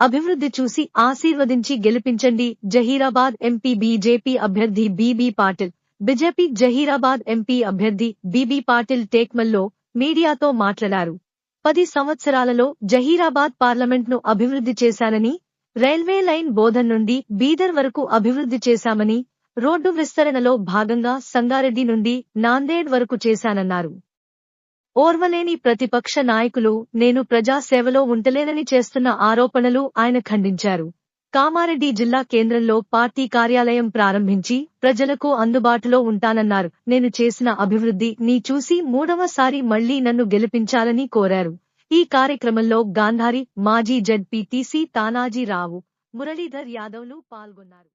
అభివృద్ధి చూసి ఆశీర్వదించి గెలిపించండి. జహీరాబాద్ ఎంపీ బీజేపీ అభ్యర్థి BB Patil. BJP Zaheerabad MP అభ్యర్థి బీబీ పాటిల్ టేక్మల్లో మీడియాతో మాట్లాడారు. పది సంవత్సరాలలో జహీరాబాద్ పార్లమెంట్ను అభివృద్ధి చేశానని రైల్వే లైన్ బోధన్ నుండి బీదర్ వరకు అభివృద్ధి చేశామని రోడ్డు విస్తరణలో భాగంగా సంగారెడ్డి నుండి నాందేడ్ వరకు చేశానన్నారు. ఓర్వలేని ప్రతిపక్ష నాయకులు నేను ప్రజాసేవలో ఉంటలేనని చేస్తున్న ఆరోపణలు ఆయన ఖండించారు. కామారెడ్డి జిల్లా కేంద్రంలో పార్టీ కార్యాలయం ప్రారంభించి ప్రజలకు అందుబాటులో ఉంటానన్నారు. నేను చేసిన అభివృద్ధి నీ చూసి మూడవసారి మళ్ళీ నన్ను గెలిపించాలని కోరారు. ఈ కార్యక్రమంలో గాంధారి మాజీ జడ్పీటీసీ తానాజీ రావు మురళీధర్ యాదవ్లు పాల్గొన్నారు.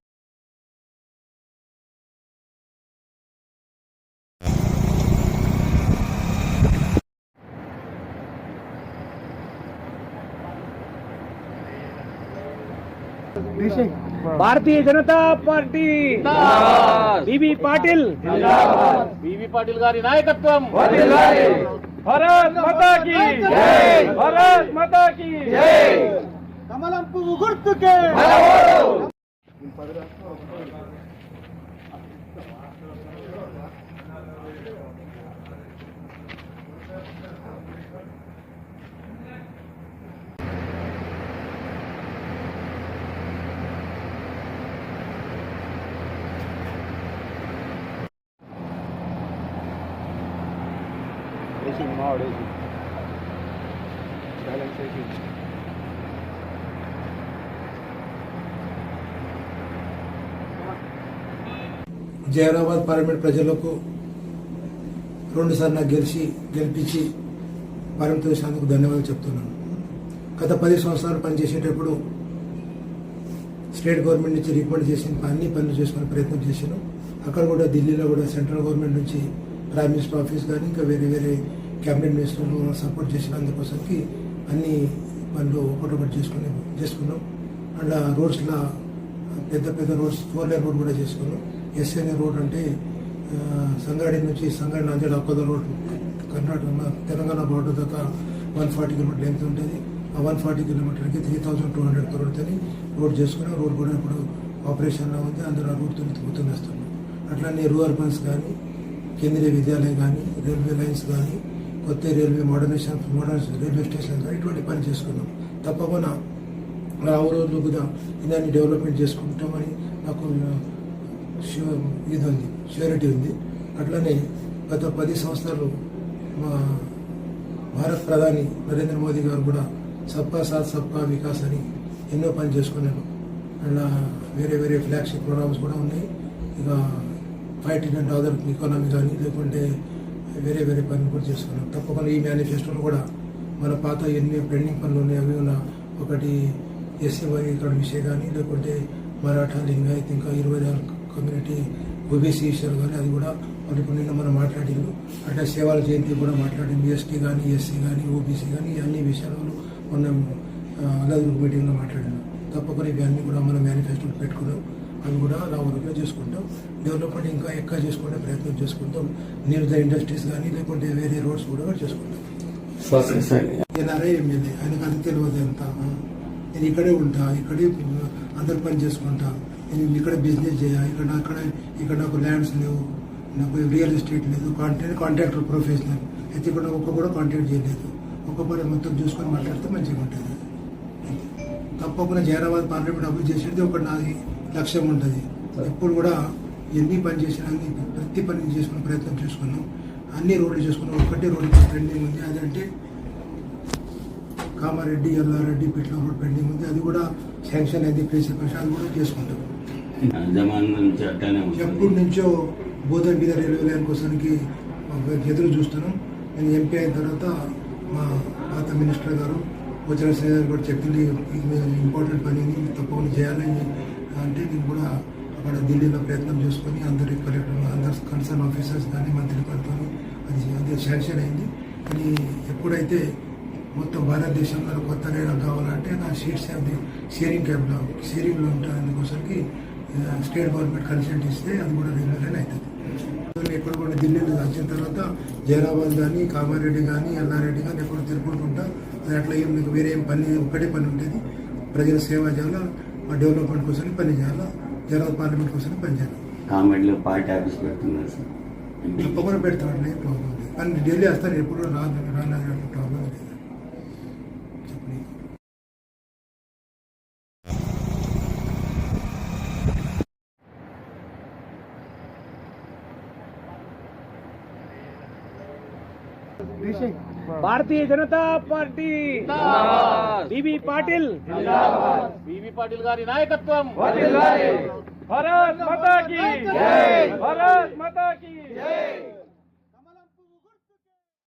Bharatiya Janata party BB Patil BV Patil గారి నాయకత్వం. భారత్ మాతా కీ భారత్ మాతా కీ కమలం పువ్వు గుర్తుకే జైరాబాద్ పార్లమెంట్ ప్రజలకు రెండుసార్లు నాకు గెలిచి గెలిపించి పార్లమెంట్ చేసినందుకు ధన్యవాదాలు చెప్తున్నాను. గత పది సంవత్సరాలు పనిచేసేటప్పుడు స్టేట్ గవర్నమెంట్ నుంచి రికమెండ్ చేసిన అన్ని పనులు చేసుకునే ప్రయత్నం చేశాను. అక్కడ కూడా ఢిల్లీలో కూడా సెంట్రల్ గవర్నమెంట్ నుంచి ప్రైమ్ మినిస్టర్ ఆఫీస్ కానీ ఇంకా వేరే వేరే క్యాబినెట్ మినిస్టర్లు సపోర్ట్ చేసిన అందుకోసంకి అన్ని పనులు ఒకటొకటి చేసుకుని చేసుకున్నాం. అండ్ రోడ్స్లో పెద్ద పెద్ద రోడ్స్ ఫోర్ లైన్ రోడ్ కూడా చేసుకున్నాం. ఎస్ఎన్ఏ రోడ్ అంటే ఆ, సంగారెడ్డి నుంచి సంగారెడ్డి నాందేడ్ అక్కోద రోడ్ కర్ణాటక తెలంగాణ బోర్డర్ దాకా వన్ ఫార్టీ కిలోమీటర్ లెంత్ ఉంటుంది. ఆ వన్ ఫార్టీ కిలోమీటర్కి త్రీ థౌజండ్ టూ హండ్రెడ్ కరోడ్తోని రోడ్ చేసుకున్నాం. రోడ్ కూడా ఇప్పుడు ఆపరేషన్లో ఉంది. అందులో ఆ రోడ్తో గుర్తునేస్తున్నాం అట్లానే రూరల్ బన్స్ కానీ కేంద్రీయ విద్యాలయం కానీ రైల్వే లైన్స్ కానీ కొత్త railway modernisation modern railway station ఇటువంటి పని చేసుకున్నాం. తప్పకుండా రావు రోజులు కూడా ఇదాన్ని డెవలప్మెంట్ చేసుకుంటామని నాకు ష్యూర్ ఇది ఉంది ష్యూరిటీ ఉంది. అట్లనే గత పది సంవత్సరాలు మా భారత్ ప్రధాని నరేంద్ర మోదీ గారు కూడా సబ్కా సాత్ సబ్కా వికాస్ అని ఎన్నో పని చేసుకున్నాను అండ్ వేరే వేరే ఫ్లాగ్షిప్ ప్రోగ్రామ్స్ కూడా ఉన్నాయి. ఇక ఫైవ్ అండ్ అదర్ ఎకానమీ కానీ లేకుంటే వేరే వేరే పనులు కూడా చేసుకున్నాం. తప్పకుండా ఈ మేనిఫెస్టోలో కూడా మన పాత ఎన్ని పెండింగ్ పనులు ఉన్నాయి అవి ఉన్న ఒకటి ఎస్సీ వర్గీకరణ విషయం కానీ లేకుంటే మరాఠా లింగాయత్ ఇంకా ఇరవై నాలుగు కమ్యూనిటీ ఓబీసీ విషయాలు కానీ అది కూడా మరి నిన్న మనం మాట్లాడారు అంటే సేవల జయంతి కూడా మాట్లాడింది ఎస్టీ కానీ ఎస్సీ కానీ ఓబీసీ కానీ అన్ని విషయాలు మనం అల్లూరు మీటింగ్లో మాట్లాడినాం తప్పకుండా ఇవన్నీ కూడా మన మేనిఫెస్టోలో పెట్టుకున్నాం అవి కూడా రావులుగా చేసుకుంటాం. డెవలప్మెంట్ ఇంకా ఎక్కువ చేసుకునే ప్రయత్నం చేసుకుంటాం. నిరుద ఇండస్ట్రీస్ కానీ లేకుంటే వేరే రోడ్స్ కూడా చేసుకుంటాం. ఎన్ఆర్ఐ ఎమ్మెల్యే ఆయనకు అది తెలియదు ఎంత నేను ఇక్కడే ఉంటా ఇక్కడే అందరు పని చేసుకుంటా. నేను ఇక్కడ బిజినెస్ చేయ ఇక్కడ అక్కడ ఇక్కడ నాకు ల్యాండ్స్ లేవు. నాకు రియల్ ఎస్టేట్ లేదు. కాంట్రాక్ట్ కాంట్రాక్టర్ ప్రొఫెషనల్ అయితే ఇక్కడ ఒక్క కూడా కాంటాక్ట్ చేయలేదు. ఒక్క పని మొత్తం చూసుకొని మాట్లాడితే మంచిగా ఉంటుంది. తప్పకుండా జైరాబాద్ పార్లమెంట్ అభివృద్ధి చేసేది ఒక నాది. లక్ష్యం ఉంటుంది. ఎప్పుడు కూడా ఎన్ని పని చేసినా అన్ని ప్రతి పని చేసుకునే ప్రయత్నం చేసుకున్నాం. అన్ని రోడ్లు చేసుకున్నాం. ఒకటే రోడ్డు పెండింగ్ ఉంది. అదంటే కామారెడ్డి ఎల్లారెడ్డి పిట్ల రోడ్ పెండింగ్ ఉంది. అది కూడా శాంక్షన్ అయింది. ప్లేస్ అది కూడా చేసుకుంటాం. ఎప్పటి నుంచో బోధన్ మీద రైల్వే లైన్ కోసానికి ఎదురు చూస్తున్నాం. నేను ఎంపీ అయిన తర్వాత మా పాత మినిస్టర్ గారు వచ్చిన శ్రీధర్ కూడా చెప్పింది ఇంపార్టెంట్ పని తప్పకుండా చేయాలని అంటే నేను కూడా అక్కడ ఢిల్లీలో ప్రయత్నం చేసుకొని అందరి కలెక్టర్లు అందరు కన్సర్న్ ఆఫీసర్స్ కానీ మంత్రి గారితో అది అది శాంక్షన్ అయింది. కానీ ఎప్పుడైతే మొత్తం భారతదేశంలో కొత్త రైలు కావాలంటే నా సీట్స్ అది షేరింగ్ క్యాబ్లో షేరింగ్లో ఉంటుంది అందుకోసరికి స్టేట్ గవర్నమెంట్ కన్సెంట్ ఇస్తే అది కూడా రైల్వే అవుతుంది. ఎక్కడ కూడా ఢిల్లీలో వచ్చిన తర్వాత జైరాబాద్ కానీ కామారెడ్డి కానీ ఎల్లారెడ్డి కానీ ఎక్కడ తిరుపుకుంటుంటా అది అట్లా ఏం మీకు వేరే ఏం పని ఒకటే పని ఉంటుంది ప్రజల సేవ చేయాలా డెవలప్మెంట్ కోసం పని చేయాలా జనరల్ పార్లమెంట్ కోసం పని చేయాలి కామెడీలో పార్టీ ఆఫీస్ పెడుతున్నారు సార్. ఎంపీ తప్పకుండా పెడతాడు లేదు ప్రాబ్లం లేదు. కానీ ఢిల్లీ వస్తాను ఎప్పుడు రాను రాను ప్రాబ్లం లేదు. Bharatiya Janata party. BB Patil. BB Patil గారి నాయకత్వం. భారత్ మాతా కీ భారత్ మాతా కీ